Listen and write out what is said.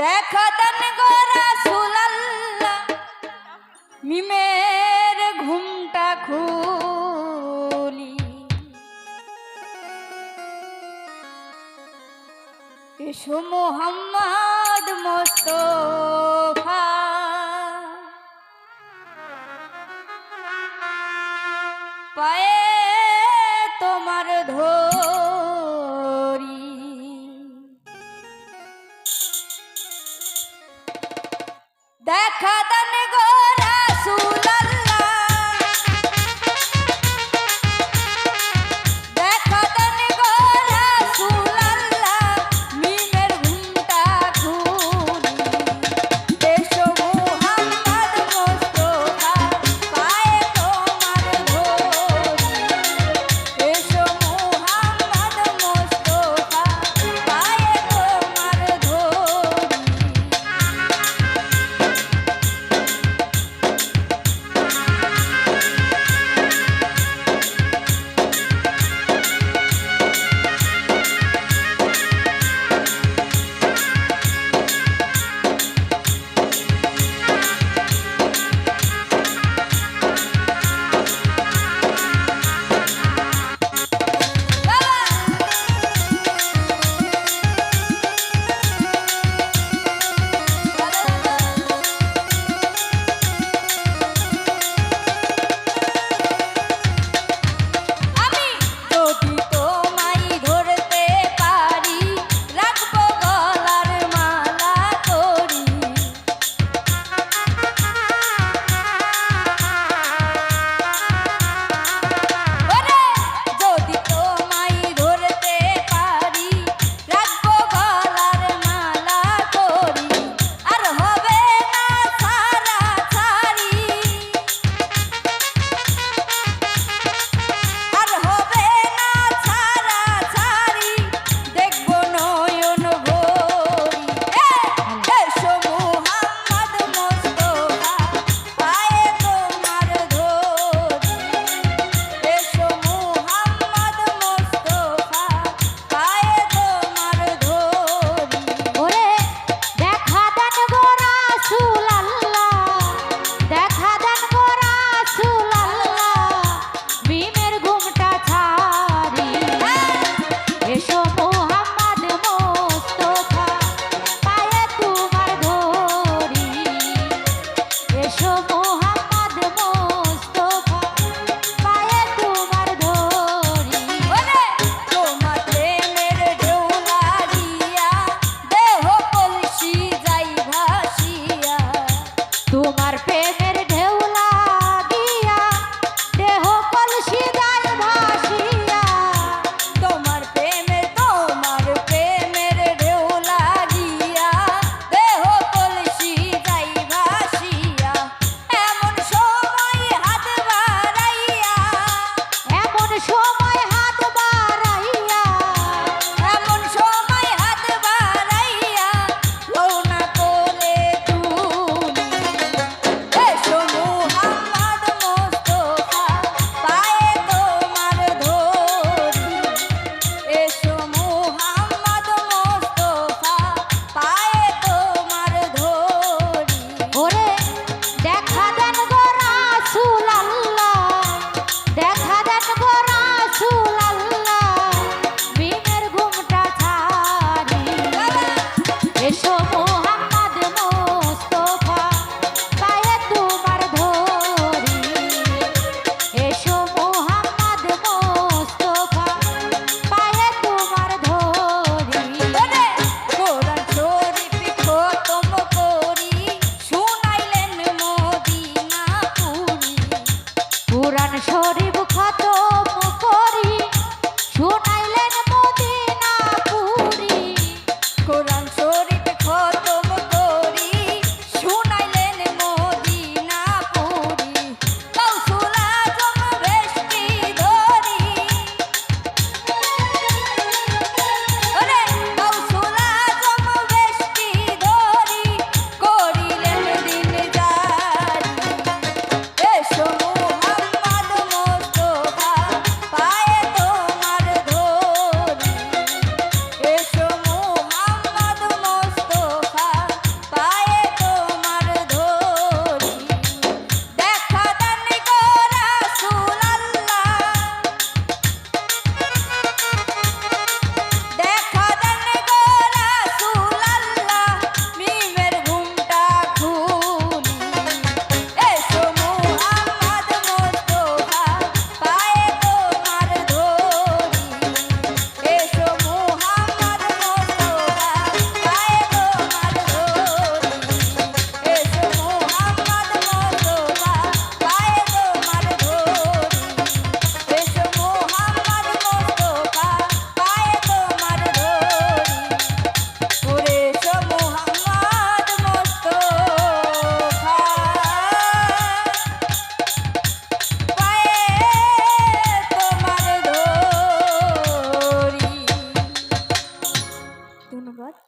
দেখা দেন গোরা সুলাল্লা মিমের ঘুমটা খুলি। এসো মোহাম্মদ মোস্তফা। পায়ে তোমার ধো